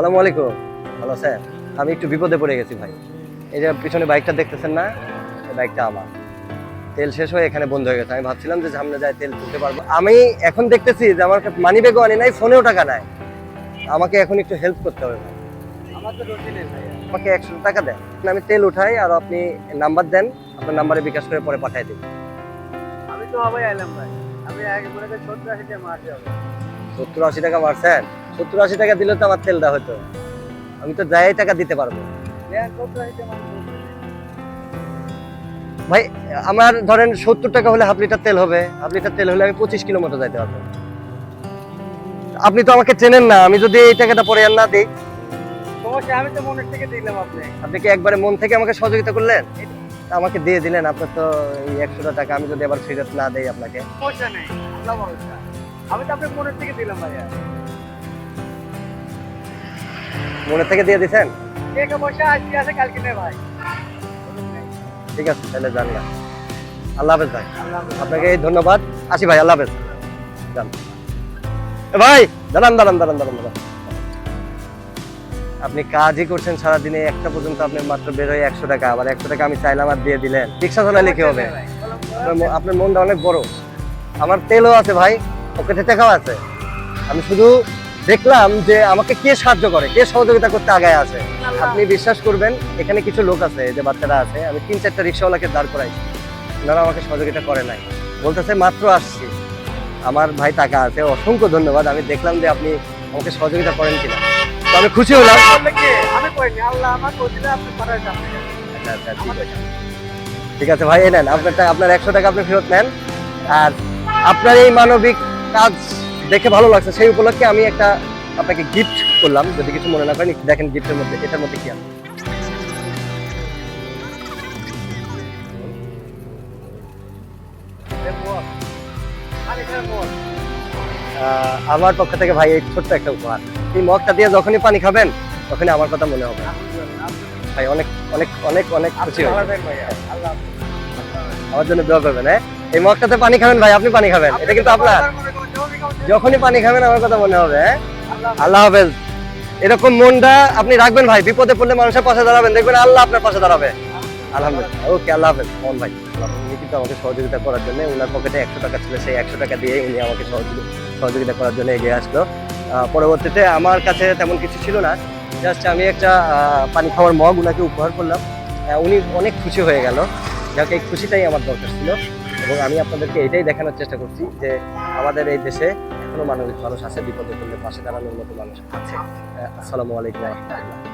সালামু আলাইকুম। Hello sir আমি একটু বিপদে পড়ে গেছি ভাই। এই যে পিছনে বাইকটা দেখতেছেন না? এই বাইকটা আমার। তেল শেষ হয়ে এখানে বন্ধ হয়ে গেছে। আমি ভাবছিলাম যে সামনে যায় তেল তুলতে পারব। আমি এখন দেখতেছি যে আমার মানি ব্যাগও আনি নাই ফোনেও টাকা নাই। আমাকে এখন একটু হেল্প করতে হবে ভাই। আমাকে একশো টাকা দেন। আমি তেল উঠাই আর আপনি নাম্বার দেন। আপনার নাম্বারে বিকাশ করে পরে পাঠিয়ে দিন। আমি তো আইলাম ভাই। আমি সত্তর আশি টাকা মারছেন? সত্তর আশি টাকা দিলে তো আমার তেলটা হতো। আমি তো যাই টাকা দিতে পারব। ভাই আমার ধরেন সত্তর টাকা হলে হাফ লিটার তেল হবে। হাফ লিটার তেল হলে আমি পঁচিশ কিলো মতো যাইতে পারব। আপনি তো আমাকে চেনেন না আমি যদি এই টাকাটা পরে আর না দিই। আমি তো মনের থেকে দিলাম আপনি আপনি কি একবারে মন থেকে আমাকে সহযোগিতা করলেন? আমাকে দিয়ে দিলেন আপনার তো এই একশোটা টাকা আমি যদি আবার ফেরত না দেই আপনাকে। সমস্যা নেই আমি তো আপনার মনের থেকে দিলাম ভাইয়া। মনে থেকে দিয়ে দিছেন টাকা পয়সা আজকে আছে কালকে নেই ভাই। ঠিক আছে তাহলে যান না। আল্লাহ হাফেজ ভাই। আপনাকে ধন্যবাদ। আসি ভাই আল্লাহ হাফেজ। যান। ভাই দাঁড়ান দাঁড়ান দাঁড়ান দাঁড়ান দাঁড়ান। আপনি কাজই করছেন সারাদিনে একটা পর্যন্ত আপনি মাত্র বের হয়ে একশো টাকা। আবার একশো টাকা আমি চাইলাম আর দিয়ে দিলেন। রিক্সা চালালে কি হবে। আপনার আপনার মনটা অনেক বড়। আমার তেলও আছে ভাই পকেটে টাকাও আছে। আমি শুধু দেখলাম যে আমাকে কে সাহায্য করে কে সহযোগিতা করতে আগায় আছে। আপনি বিশ্বাস করবেন এখানে কিছু লোক আছে যে বাচ্চারা আছে আমি তিন চারটা রিক্সাওয়ালাকে দাঁড় করাইছি। ওনারা আমাকে সহযোগিতা করে নাই। বলতেছে মাত্র আসছি। আমার ভাই টাকা আছে অসংখ্য ধন্যবাদ। আমি দেখলাম যে আপনি আমাকে সহযোগিতা করেন কিনা। তো আমি খুশি হলাম। আচ্ছা আচ্ছা ঠিক আছে। ঠিক আছে ভাই এই নেন। আপনার আপনার একশো টাকা আপনি ফেরত নেন। আর আপনার এই মানবিক কাজ দেখে ভালো লাগছে। সেই উপলক্ষে আমি একটা আপনাকে গিফট করলাম। যদি কিছু মনে না করেন দেখেন গিফটের মধ্যে এটার মধ্যে কি আছে? আমার পক্ষ থেকে ভাই এই ছোট্ট একটা উপহার। এই মগটা দিয়ে যখনই পানি খাবেন তখনই আমার কথা মনে হবে। ভাই অনেক অনেক অনেক অনেক খুশি। আমার জন্য দোয়া করবেন হ্যাঁ? এই মগটাতে পানি খাবেন ভাই আপনি পানি খাবেন। এটা কিন্তু আপনার। যখনই পানি খাবেন, আমার কথা মনে হবে হ্যাঁ? আল্লাহ হাফেজ। এরকম মনটা আপনি রাখবেন ভাই, বিপদে পড়লে মানুষের পাশে দাঁড়াবেন, দেখবেন আল্লাহ আপনার পাশে দাঁড়াবে। আলহামদুলিল্লাহ। ওকে, আল্লাহ হাফেজ। মোহন ভাই উনি কিন্তু আমাকে সহযোগিতা করার জন্য ওনার পকেটে একশো টাকা ছিল, সেই একশো টাকা দিয়ে উনি আমাকে সহযোগি- সহযোগিতা করার জন্য এগিয়ে আসলো। পরবর্তীতে আমার কাছে তেমন কিছু ছিল না, জাস্ট আমি একটা পানি খাওয়ার মগ ওনাকে উপহার করলাম। উনি অনেক খুশি হয়ে গেল। যাকে এই খুশিটাই আমার দরকার ছিল। এবং আমি আপনাদেরকে এটাই দেখানোর চেষ্টা করছি যে আমাদের এই দেশে এখনও মানবিক মানুষ আছে বিপদে পড়লে পাশে দাঁড়ানোর মতো মানুষ আছে। আসসালামু আলাইকুম রহমতুল্লাহ।